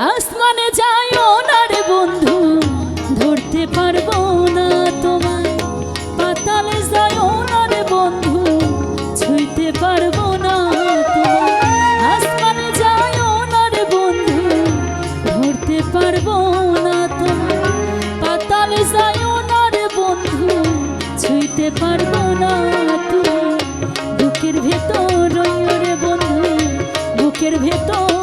আসমানে যাইও না রে বন্ধু, ধরতে পারব না তোমায়। পাতালে যাইও না রে বন্ধু, ছুঁইতে পারব না আসমানে যাইও না রে বন্ধু, ধরতে পারব না তোমায়। পাতালে যাইও না রে বন্ধু, ছুঁইতে পারব না তুমি বুকের ভেতর রে বন্ধু, বুকের ভেতর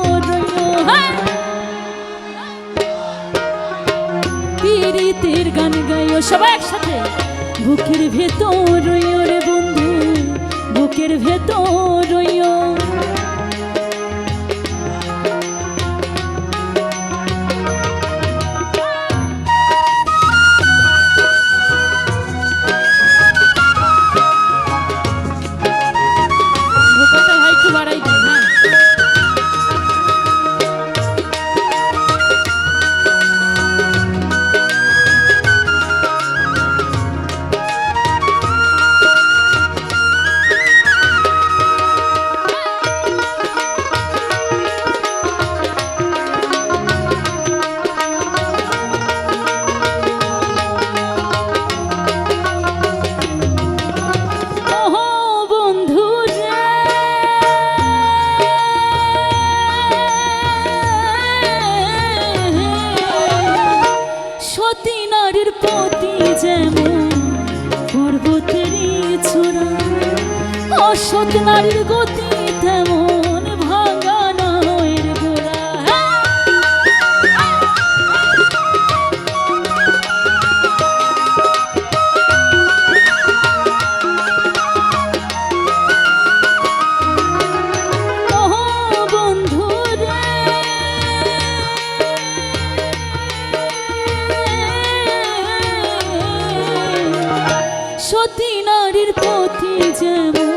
পীড়িতের গান গাইও সবাই একসাথে। বুকের ভেতর রইও রে বন্ধু বুকের ভেতর রইও। সতী নারীর পতি যেমন পর্বতের ছোড়া অসৎ নারীর গতি সতী নারীর পথে যেমন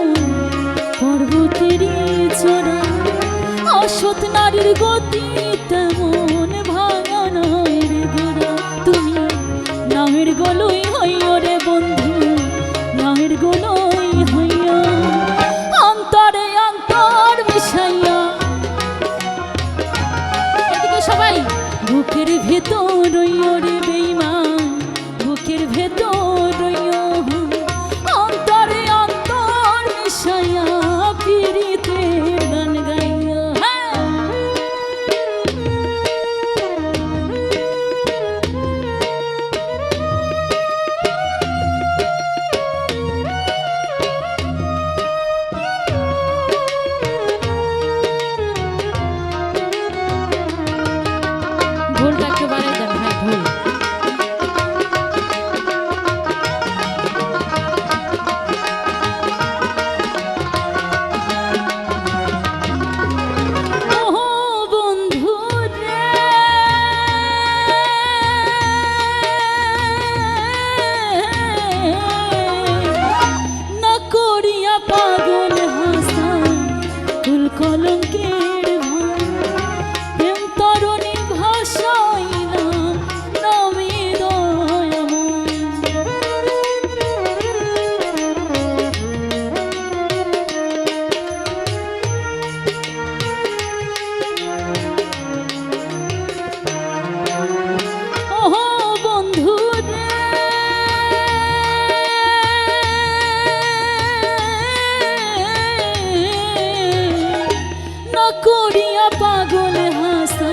করিয়া পাগল হাসা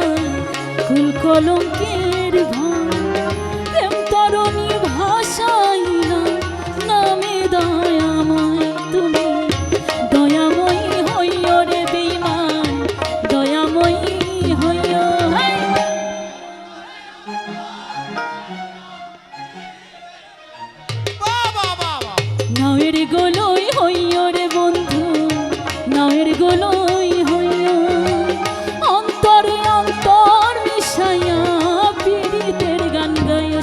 কুল কলঙ্কের প্রেম তরণী ভাষাইলা নামে দয়াময় তুমি। দয়াময়ী হইয় রে বেইমান দয়াময়ী হইয় নাওয়ের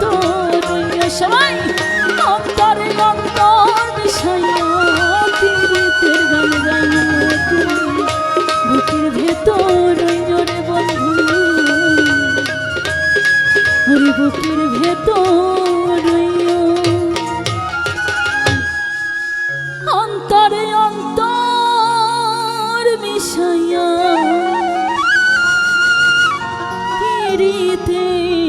তো অন্তর বিষয়া পীড়িতের গান ভেতর রে বন্ধু। ওরে বুকের ভেতর অন্তরে অন্তর মিশাইয়া পীড়িতের